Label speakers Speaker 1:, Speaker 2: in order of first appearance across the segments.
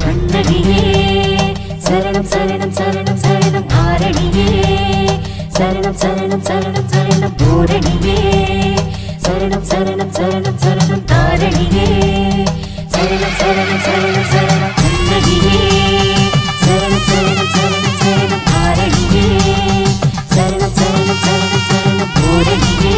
Speaker 1: கண்ணகியே சரணம் சரணம் சரணம் சரணம் ஆரணியே சரணம் சரணம் சரணம் சரணம் பூரணியே சரணம் சரணம் சரணம் சரணம் தாரணியே சரணம் சரணம் சரணம் சரணம் கண்ணகியே சரணம் சரணம் சரணம் சரணம் ஆரணியே சரணம் சரணம் சரணம் சரணம் பூரணியே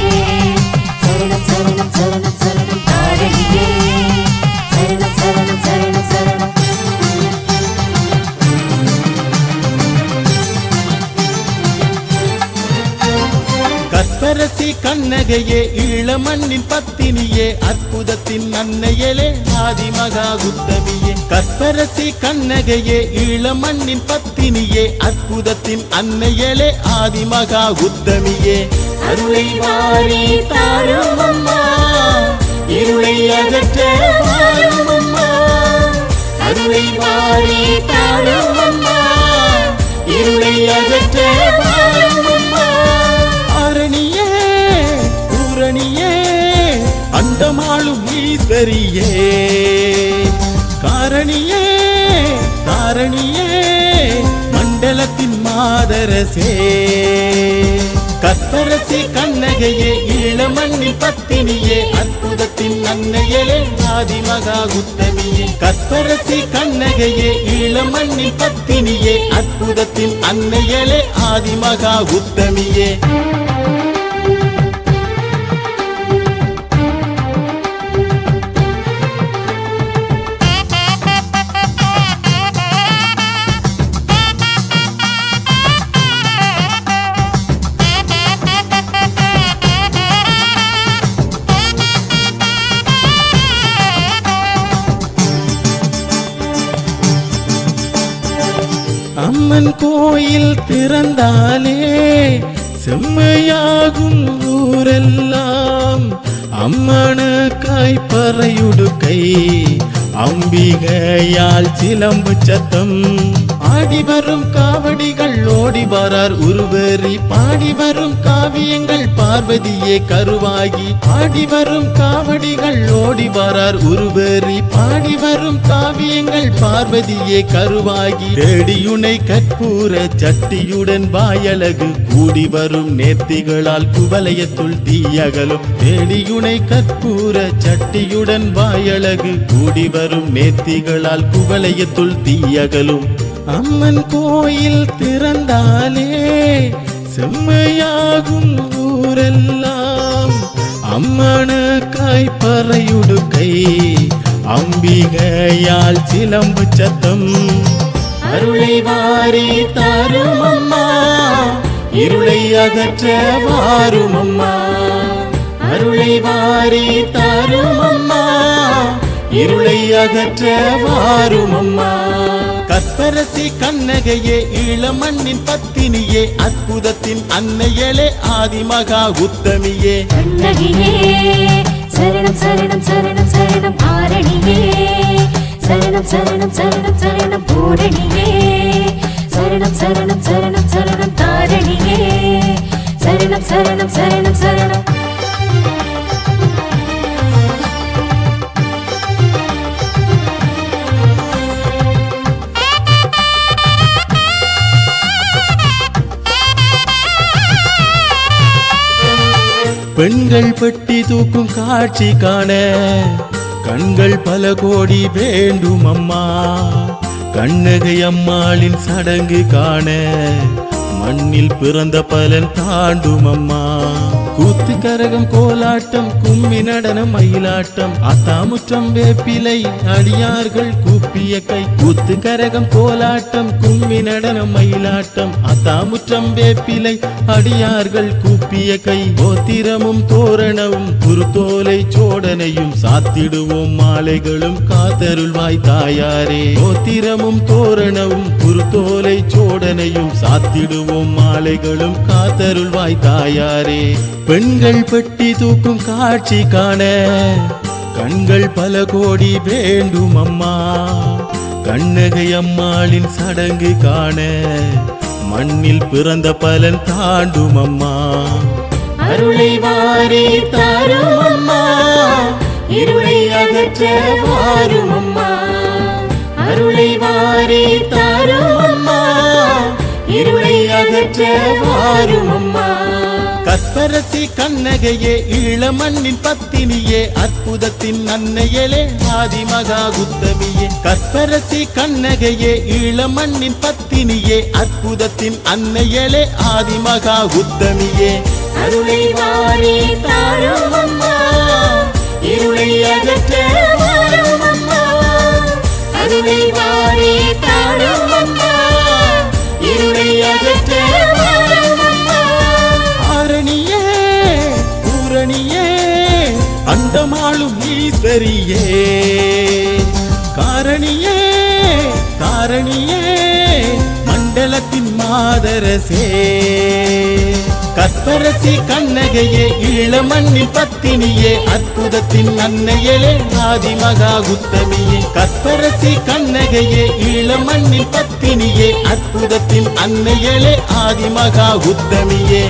Speaker 2: கற்பரசி கண்ணகையே ஈழமண்ணின் பத்தினியே அற்புதத்தின் அன்னையலே ஆதிமகா உத்தமியே கற்பரசி கண்ணகையே ஈழமண்ணின் பத்தினியே அற்புதத்தின் அன்னையலே ஆதிமகா உத்தமியே அருளை வாரி தாரும் அம்மா இருளை அகற்ற அருளை வாரி தாரும் அண்டமாளும் ஈஸ்வரியே. காரணியே காரணியே மண்டலத்தின் மாதரசே. கற்பரசி கண்ணகையே ஈழமண்ணின் பத்தினியே அற்புதத்தின் அன்னையலே ஆதிமகா உத்தமியே கற்பரசி கண்ணகையே ஈழமண்ணின் பத்தினியே அற்புதத்தின் அன்னையலே ஆதிமகா உத்தமியே அம்மன் கோயில் திறந்தாலே செம்மையாகும் ஊரெல்லாம். அம்மனுக்காய் பறையுடுக்கை அம்பிகையால் சிலம்பு சத்தம். ஆடி வரும் காவடிகள் ஓடி வரார் உருவரி பாடி வரும் காவியங்கள் பார்வதியே கருவாகி பாடி வரும் காவடிகள் ஓடி வரார் உருவரி பாடி வரும் காவியங்கள் பார்வதியே கருவாகி. தேடியுனை கற்பூர சட்டியுடன் வாயழகு கூடி வரும் நேர்த்திகளால் குவலயத்துள் தீயகலும் தேடியுனை கற்பூர சட்டியுடன் வாயழகு கூடி வரும் நேர்த்திகளால் குவலயத்துள் தீயகலும் அம்மன் கோயில் திறந்தாலே செம்மையாகும் ஊரெல்லாம். அம்மனுக்காய் பறையுடுக்கை அம்பிகையால் சிலம்பு சத்தம். அருளை வாரி தரும் அம்மா இருளை அகற்ற வாரும் அம்மா அருளை வாரி தரும் அம்மா இருளை அகற்ற வாரும் அம்மா கற்பரசி கண்ணகையே ஈழமண்ணின் பத்தினியே அற்புதத்தின் அன்னையலே ஆதிமகா உத்தமியே
Speaker 1: கண்ணகியே சரணம் சரணம் சரணம் சரணம் ஆரணியே சரணம் சரணம் சரணம் சரணம் பூரணியே சரணம் சரணம் சரணம் சரணம் தாரணியே சரணம் சரணம் சரணம் சரணம்
Speaker 2: பெண்கள் பெட்டி தூக்கும் காட்சி காண கண்கள் பல கோடி வேண்டும் அம்மா. கண்ணகை அம்மாளின் சடங்கு காண மண்ணில் பிறந்த பலன் தாண்டும் அம்மா. கூத்து கரகம் கோலாட்டம் கும்மி நடனம் மயிலாட்டம். அத்தாமுற்றம் வேப்பிலை அடியார்கள் கூப்பிய கை. கூத்து கரகம் கோலாட்டம் கும்மி நடனம் மயிலாட்டம். அத்தாமுற்றம் வேப்பிலை அடியார்கள் கூப்பிய கை. கோத்திரமும் தோரணமும் குருத்தோலை சோடனையும் சாத்திடுவோம் மாலைகளும் காத்தருள்வாய் தாயாரே. கோத்திரமும் தோரணமும் குருத்தோலை சோடனையும் சாத்திடுவோம் மாலைகளும் காத்தருள்வாய் தாயாரே. பெண்கள் பெட்டி தூக்கும் காட்சி காண கண்கள் பல கோடி வேண்டும் அம்மா. கண்ணகை அம்மாளின் சடங்கு காண மண்ணில் பிறந்த பலன் தாண்டும் அம்மா. அருளை வாரி தாரும் அம்மா. இருளை அகற்ற வாரும் அம்மா.
Speaker 1: அருளை வாரி தாரும் அம்மா. இருளை அகற்ற வாரும் அம்மா.
Speaker 2: கற்பரசி கண்ணகையே ஈழமண்ணின் பத்தினியே அற்புதத்தின் அன்னையலே ஆதிமகா குத்தமியே கற்பரசி கண்ணகையே ஈழமண்ணின் பத்தினியே அற்புதத்தின் அன்னையலே ஆதிமகா உத்தமியே
Speaker 1: அருளை வாரே
Speaker 2: அண்டமாளும் ஈஸ்வரியே. காரணியே காரணியே மண்டலத்தின் மாதரசே. கற்பரசி கண்ணகையே இளமண்ணின் பத்தினியே அற்புதத்தின் அன்னையலே ஆதி மகா உத்தமியே கற்பரசி கண்ணகையே இளமண்ணின் பத்தினியே அற்புதத்தின் அன்னையலே ஆதி மகா உத்தமியே